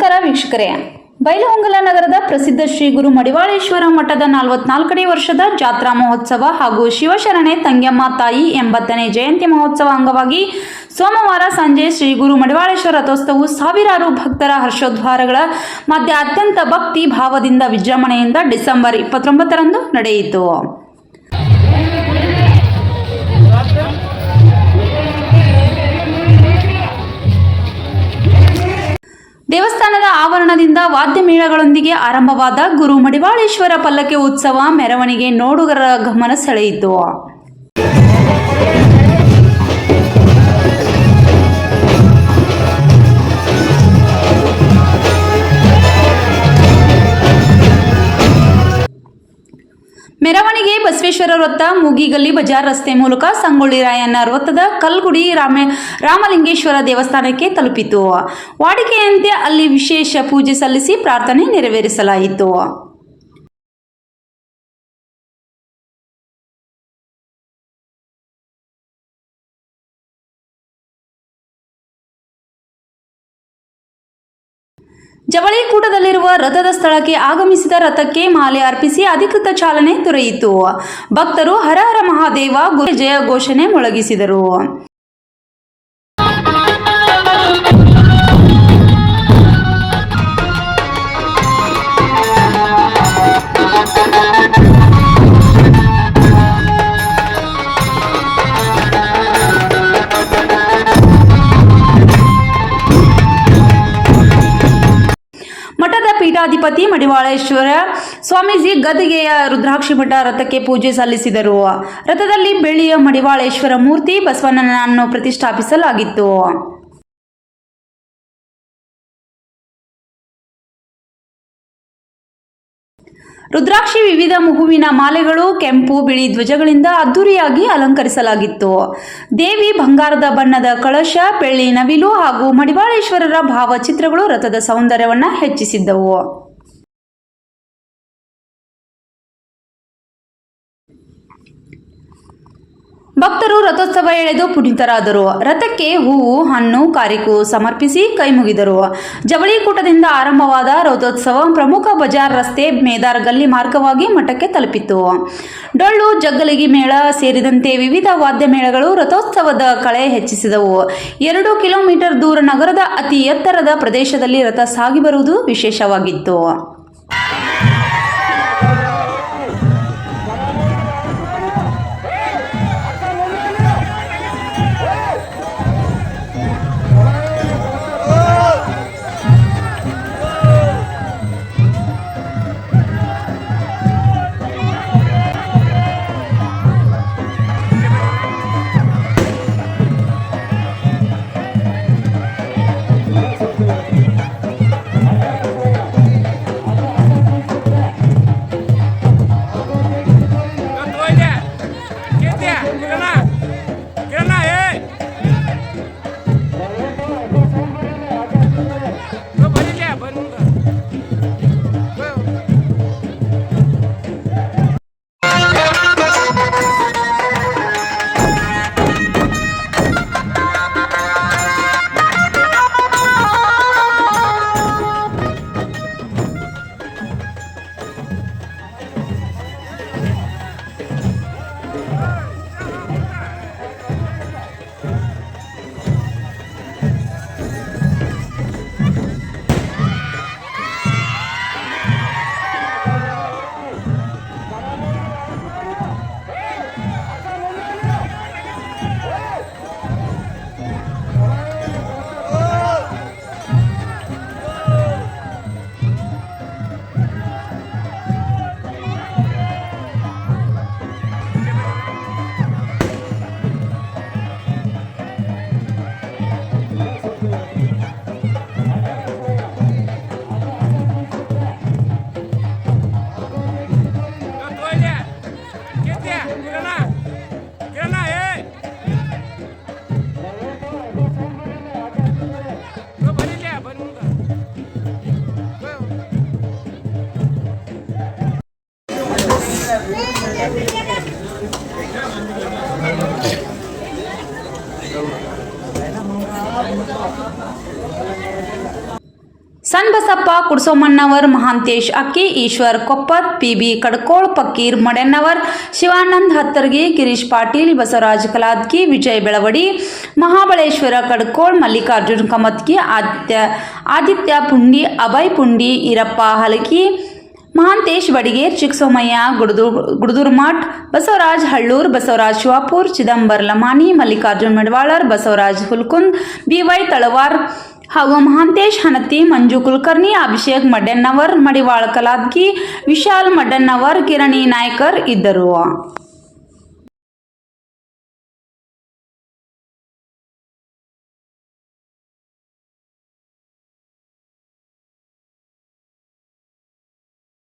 ನಮಸ್ಕಾರ ವೀಕ್ಷಕರೇ. ಬೈಲಹೊಂಗಲ ನಗರದ ಪ್ರಸಿದ್ಧ ಶ್ರೀ ಗುರು ಮಡಿವಾಳೇಶ್ವರ ಮಠದ ನಲವತ್ನಾಲ್ಕನೇ ವರ್ಷದ ಜಾತ್ರಾ ಮಹೋತ್ಸವ ಹಾಗೂ ಶಿವಶರಣೆ ತಂಗ್ಯಮ್ಮ ತಾಯಿ ಎಂಬತ್ತನೇ ಜಯಂತಿ ಮಹೋತ್ಸವ ಅಂಗವಾಗಿ ಸೋಮವಾರ ಸಂಜೆ ಶ್ರೀ ಗುರು ಮಡಿವಾಳೇಶ್ವರ ರಥೋತ್ಸವವು ಸಾವಿರಾರು ಭಕ್ತರ ಹರ್ಷೋದ್ವಾರಗಳ ಮಧ್ಯೆ ಅತ್ಯಂತ ಭಕ್ತಿ ಭಾವದಿಂದ ವಿಜೃಂಭಣೆಯಿಂದ ಡಿಸೆಂಬರ್ ಇಪ್ಪತ್ತೊಂಬತ್ತರಂದು ನಡೆಯಿತು. ದೇವಸ್ಥಾನದ ಆವರಣದಿಂದ ವಾದ್ಯ ಮೇಳಗಳೊಂದಿಗೆ ಆರಂಭವಾದ ಗುರು ಮಡಿವಾಳೇಶ್ವರ ಪಲ್ಲಕ್ಕಿ ಉತ್ಸವ ಮೆರವಣಿಗೆ ನೋಡುಗರ ಗಮನ ಸೆಳೆಯಿತು. ಮೆರವಣಿಗೆ ಬಸವೇಶ್ವರ ವೃತ್ತ, ಮೂಗಿಗಲ್ಲಿ ಬಜಾರ್ ರಸ್ತೆ ಮೂಲಕ ಸಂಗೊಳ್ಳಿ ರಾಯಣ್ಣ ವೃತ್ತದ ಕಲ್ಗುಡಿ ರಾಮ, ರಾಮಲಿಂಗೇಶ್ವರ ದೇವಸ್ಥಾನಕ್ಕೆ ತಲುಪಿತು. ವಾಡಿಕೆಯಂತೆ ಅಲ್ಲಿ ವಿಶೇಷ ಪೂಜೆ ಸಲ್ಲಿಸಿ ಪ್ರಾರ್ಥನೆ ನೆರವೇರಿಸಲಾಯಿತು. ಜವಳಿಕೂಟದಲ್ಲಿರುವ ರಥದ ಸ್ಥಳಕ್ಕೆ ಆಗಮಿಸಿದ ರಥಕ್ಕೆ ಮಾಲೆ ಅರ್ಪಿಸಿ ಅಧಿಕೃತ ಚಾಲನೆ ದೊರೆಯಿತು. ಭಕ್ತರು ಹರ ಹರ ಮಹಾದೇವ ಗುರು ಜಯ ಘೋಷಣೆ ಮೊಳಗಿಸಿದರು. ಪೀಠಾಧಿಪತಿ ಮಡಿವಾಳೇಶ್ವರ ಸ್ವಾಮೀಜಿ ಗದಿಗೆಯ ರುದ್ರಾಕ್ಷಿ ಮಠ ರಥಕ್ಕೆ ಪೂಜೆ ಸಲ್ಲಿಸಿದರು. ರಥದಲ್ಲಿ ಬೆಳ್ಳಿಯ ಮಡಿವಾಳೇಶ್ವರ ಮೂರ್ತಿ ಬಸವಣ್ಣನನ್ನು ಪ್ರತಿಷ್ಠಾಪಿಸಲಾಗಿತ್ತು. ರುದ್ರಾಕ್ಷಿ ವಿವಿಧ ಮಗುವಿನ ಮಾಲೆಗಳು, ಕೆಂಪು, ಬಿಳಿ ಧ್ವಜಗಳಿಂದ ಅದ್ದೂರಿಯಾಗಿ ಅಲಂಕರಿಸಲಾಗಿತ್ತು. ದೇವಿ ಬಂಗಾರದ ಬಣ್ಣದ ಕಳಶ, ಬೆಳ್ಳಿ ನವಿಲು ಹಾಗೂ ಮಡಿವಾಳೇಶ್ವರರ ಭಾವಚಿತ್ರಗಳು ರಥದ ಸೌಂದರ್ಯವನ್ನು ಹೆಚ್ಚಿಸಿದ್ದವು. ಭಕ್ತರು ರಥೋತ್ಸವ ಎಳೆದು ಪುನೀತರಾದರು. ರಥಕ್ಕೆ ಹೂವು, ಹಣ್ಣು ಕಾರಿಕು ಸಮರ್ಪಿಸಿ ಕೈಮುಗಿದರು. ಜವಳಿಕೂಟದಿಂದ ಆರಂಭವಾದ ರಥೋತ್ಸವ ಪ್ರಮುಖ ಬಜಾರ್ ರಸ್ತೆ ಮೇದಾರ್ ಗಲ್ಲಿ ಮಾರ್ಗವಾಗಿ ಮಠಕ್ಕೆ ತಲುಪಿತು ಡೊಳ್ಳು, ಜಗ್ಗಲಿಗಿ ಮೇಳ ಸೇರಿದಂತೆ ವಿವಿಧ ವಾದ್ಯ ಮೇಳಗಳು ರಥೋತ್ಸವದ ಕಳೆ ಹೆಚ್ಚಿಸಿದವು. ಎರಡು ಕಿಲೋಮೀಟರ್ ದೂರ ನಗರದ ಅತಿ ಎತ್ತರದ ಪ್ರದೇಶದಲ್ಲಿ ರಥ ಸಾಗಿ ಬರುವುದು ವಿಶೇಷವಾಗಿತ್ತು. ಸಣ್ಬಸಪ್ಪ ಕುಡ್ಸೋಮಣ್ಣವರ್ ಮಹಾಂತೇಶ್ ಅಕ್ಕಿ, ಈಶ್ವರ್ ಕೊಪ್ಪತ್ ಪಿ ಬಿ ಕಡ್ಕೋಳ್ ಪಕ್ಕೀರ್ ಮಡೆನ್ನವರ್ ಶಿವಾನಂದ್ ಹತ್ತರ್ಗಿ, ಗಿರೀಶ್ ಪಾಟೀಲ್, ಬಸವರಾಜ್ ಕಲಾದ್ಕಿ, ವಿಜಯ್ ಬೆಳವಡಿ, ಮಹಾಬಳೇಶ್ವರ ಕಡ್ಕೋಳ್, ಮಲ್ಲಿಕಾರ್ಜುನ್ ಕಮತ್ಕಿ ಆದಿತ್ಯ ಆದಿತ್ಯ ಪುಂಡಿ, ಅಭಯ್ ಪುಂಡಿ, ಈರಪ್ಪ ಹಲಕಿ ಮಹಾಂತೇಶ್ ಬಡಿಗೇರ್ ಚಿಕ್ಸೋಮಯ್ಯ ಗುಡದು ಗುಡದುರ್ಮಠ್, ಬಸವರಾಜ್ ಹಳ್ಳೂರ್, ಬಸವರಾಜ್ ಶಿವಾಪುರ್ ಚಿದಂಬರ್ ಲಮಾನಿ ಮಲ್ಲಿಕಾರ್ಜುನ್ ಮೆಡವಾಳರ್, ಬಸವರಾಜ್ ಹುಲ್ಕುಂದ್, ಬಿವೈ ತಳವಾರ್ ಹಾಗೂ ಮಹಾಂತೇಶ್ ಹನತಿ ಮಂಜು ಕುಲಕರ್ಣಿ, ಅಭಿಷೇಕ್ ಮಡ್ಡನ್ನವರ್ ಮಡಿವಾಳ ಕಲಾದ್ಗಿ, ವಿಶಾಲ್ ಮಡ್ಡನ್ನವರ್ ಕಿರಣಿ ನಾಯ್ಕರ್ ಇದ್ದರು.